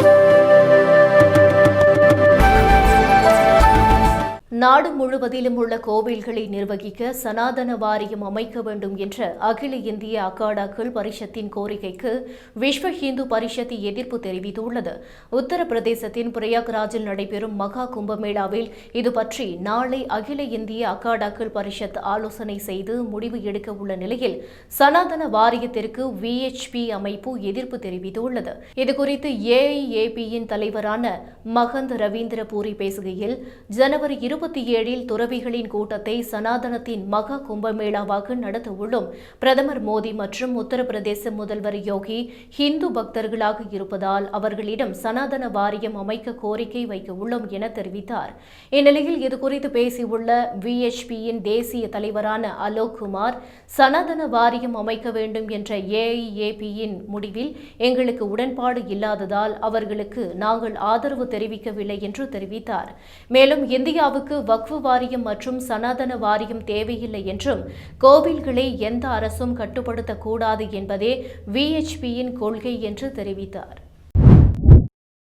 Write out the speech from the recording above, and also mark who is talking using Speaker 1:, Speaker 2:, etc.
Speaker 1: Thank you. நாடு முழுவதிலும் உள்ள கோவில்களை நிர்வகிக்க சனாதன வாரியம் அமைக்க வேண்டும் என்ற அகில இந்திய அகாடாக்கள் பரிஷத்தின் கோரிக்கைக்கு விஸ்வ ஹிந்து பரிஷத் எதிர்ப்பு தெரிவித்துள்ளது. உத்தரப்பிரதேசத்தின் பிரயாக்ராஜில் நடைபெறும் மகா கும்பமேளாவில் இது பற்றி நாளை அகில இந்திய அகாடாக்கள் பரிஷத் ஆலோசனை செய்து முடிவு எடுக்க உள்ள நிலையில் சனாதன வாரியத்திற்கு விஎச்பி அமைப்பு எதிர்ப்பு தெரிவித்துள்ளது. இதுகுறித்து ஏஐஏபியின் தலைவரான மகந்த் ரவீந்திர பூரி பேசுகையில் ஜனவரி இருபத்தி இருபத்தி ஏழில் துறவிகளின் கூட்டத்தை சனாதனத்தின் மகா கும்பமேளாவாக நடத்த உள்ளோம் பிரதமர் மோடி மற்றும் உத்தரப்பிரதேச முதல்வர் யோகி ஹிந்து பக்தர்களாக இருப்பதால் அவர்களிடம் சனாதன வாரியம் அமைக்க கோரிக்கை வைக்க உள்ளோம் என தெரிவித்தார். இந்நிலையில் இதுகுறித்து பேசியுள்ள விஎச்பியின் தேசிய தலைவரான அலோக் குமார் சனாதன வாரியம் அமைக்க வேண்டும் என்ற ஏஐஏபியின் முடிவில் எங்களுக்கு உடன்பாடு இல்லாததால் அவர்களுக்கு நாங்கள் ஆதரவு தெரிவிக்கவில்லை என்று தெரிவித்தார். மேலும் இந்தியாவுக்கு வக்ஃபு வாரியம் மற்றும் சனாதன வாரியம் தேவையில்லை என்றும் கோவில்களை எந்த அரசும் கட்டுப்படுத்தக்கூடாது என்பதே விஎச்பியின் கொள்கை என்று தெரிவித்தார்.